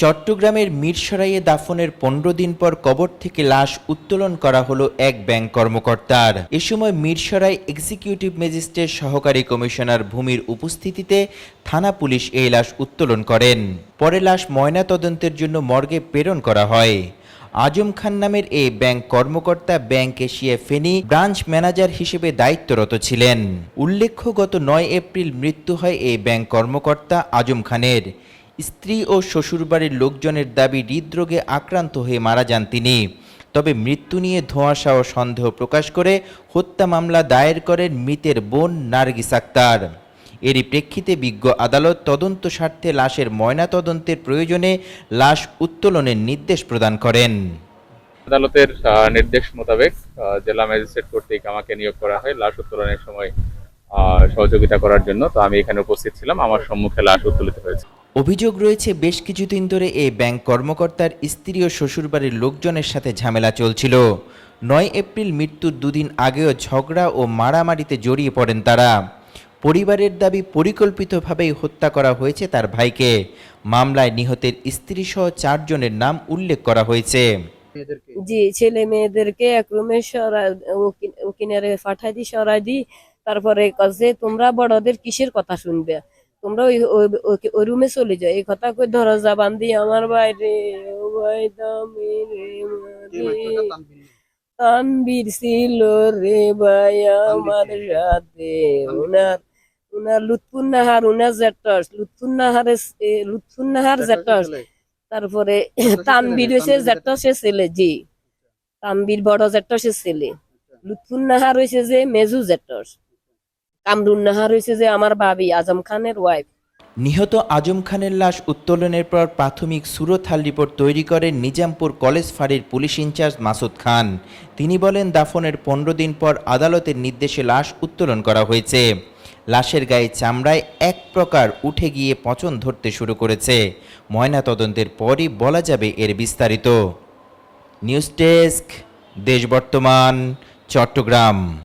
চট্টগ্রামের মিরসরাইয়ে দাফনের পনেরো দিন পর কবর থেকে লাশ উত্তোলন করা হলো এক ব্যাংক কর্মকর্তার। এ সময় মিরসরাই এক্সিকিউটিভ ম্যাজিস্ট্রেট সহকারী কমিশনার ভূমির উপস্থিতিতে থানা পুলিশ এই লাশ উত্তোলন করেন। পরে লাশ ময়না তদন্তের জন্য মর্গে প্রেরণ করা হয়। আজম খান নামের এই ব্যাংক কর্মকর্তা Bank Asia Feni branch manager হিসেবে দায়িত্বরত ছিলেন। উল্লেখ্য, গত নয় এপ্রিল মৃত্যু হয় এই ব্যাংক কর্মকর্তা আজম খানের। স্ত্রী ও শ্বশুরবাড়ির লোকজনের দাবি, হৃদরোগে আক্রান্ত হয়ে মারা যান তিনি। তবে মৃত্যু নিয়ে ধোঁয়াশা ও সন্দেহ প্রকাশ করে হত্যা মামলা দায়ের করেন মৃতের বোন নার্গিস আক্তার। এরই প্রেক্ষিতে বিজ্ঞ আদালত তদন্ত স্বার্থে লাশের ময়না তদন্তের প্রয়োজনে লাশ উত্তোলনের নির্দেশ প্রদান করেন। আদালতের নির্দেশ মোতাবেক জেলা ম্যাজিস্ট্রেট কর্তৃক আমাকে নিয়োগ করা হয় লাশ উত্তোলনের সময় সহযোগিতা করার জন্য। তো আমি এখানে উপস্থিত ছিলাম। আমার সম্মুখে লাশ উত্তোলিত হয়েছে। অভিযোগ রয়েছে বেশ কিছুদিন ধরে এই ব্যাংক কর্মকর্তার স্ত্রী ও শ্বশুরবাড়ির লোকজনের সাথে ঝামেলা চলছিল। নয় এপ্রিল মৃত্যুর দুদিন আগেও ঝগড়া ও মারামারিতে জড়িয়ে পড়েন তারা। পরিবারের দাবি পরিকল্পিতভাবেই হত্যা করা হয়েছে তার ভাইকে। মামলায় নিহতের স্ত্রী সহ চারজনের নাম উল্লেখ করা হয়েছে। জি ছেলে মেয়েদেরকে এক রুমে সরাই কিনারে পাঠাই দি সরাই দি তারপরে কাছে তোমরা বড়দের কিসের কথা শুনবে? তোমরা ওই ওই- রুমে চলে যাও। এই কথা কই দরজা বান্ধি আমার বাইরে ও ভাই দামি রে। তানবীর ছিল রে ভাই আমার সাথে উনার লুৎফুন্নাহার উনার জেটস লুৎফুন্নাহারের লুৎফুন্নাহার জেটস তারপরে তানবীর হয়েছে জেটসের ছেলে জি। তানবীর বড় জেটসের ছেলে। লুৎফুন নাহার হয়েছে যে মেজু জেটস কামরুন নাহার হয়েছে যে আমার ভাবি আজম খানের ওয়াইফ নিহত আজম খানের লাশ উত্তোলনের পর প্রাথমিক সুরতহাল রিপোর্ট তৈরি করেন নিজামপুর কলেজ ফাঁড়ির police in charge Masud Khan. তিনি বলেন দাফনের পনেরো দিন পর আদালতের নির্দেশে লাশ উত্তোলন করা হয়েছে। লাশের গায়ে চামড়ায় এক প্রকার উঠে গিয়ে পচন ধরতে শুরু করেছে। ময়নাতদন্তের পরই বলা যাবে এর বিস্তারিত। নিউজ ডেস্ক, দেশ বর্তমান, চট্টগ্রাম।